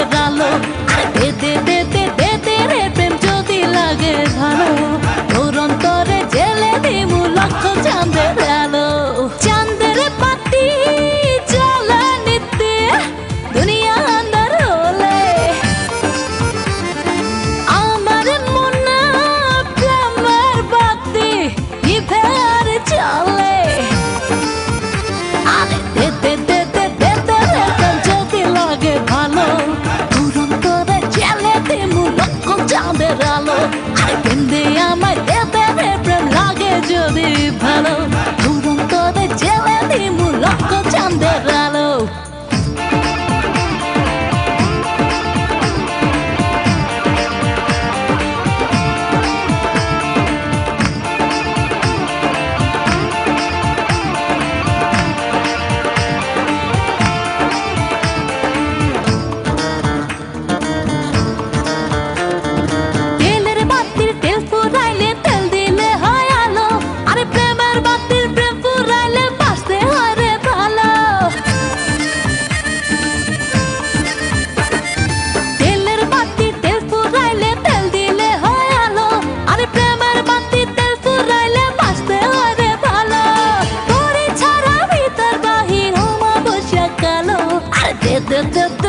i ralo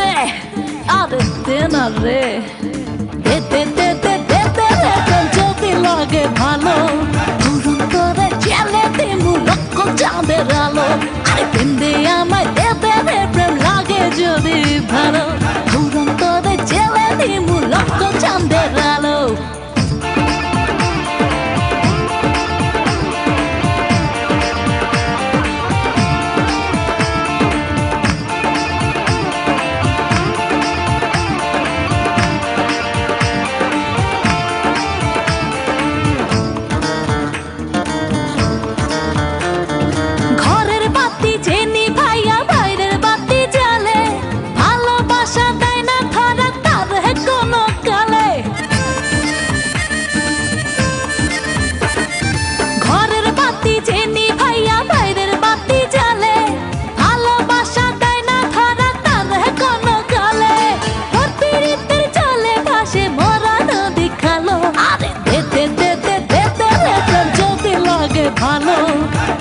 রে আরে দে না রে দে দে দে দে দে দে যদি লাগে ভালো ভালো।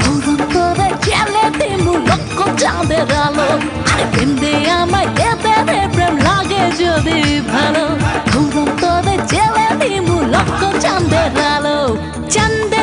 দুরুন করে খেলে দিনু লক্ষ চাঁদের আলো। আরে প্রেম দে আমায় দেবে রে প্রেম লাগে যদি ভালো। দুরুন করে ছেলে দিনু লক্ষ চাঁদের আলো। চাঁদের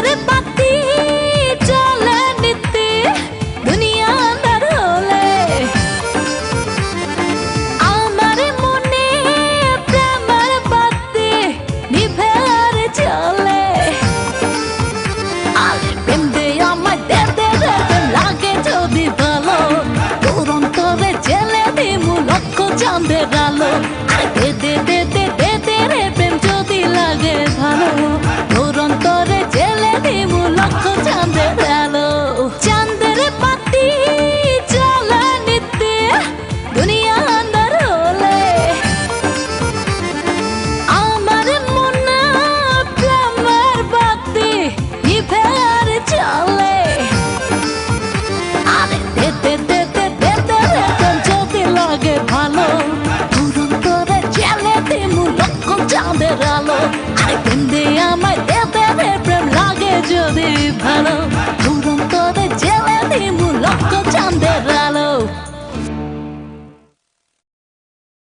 can দেখালো দেবী ভালো দুরন্ত জেলে দিমু লক্ষ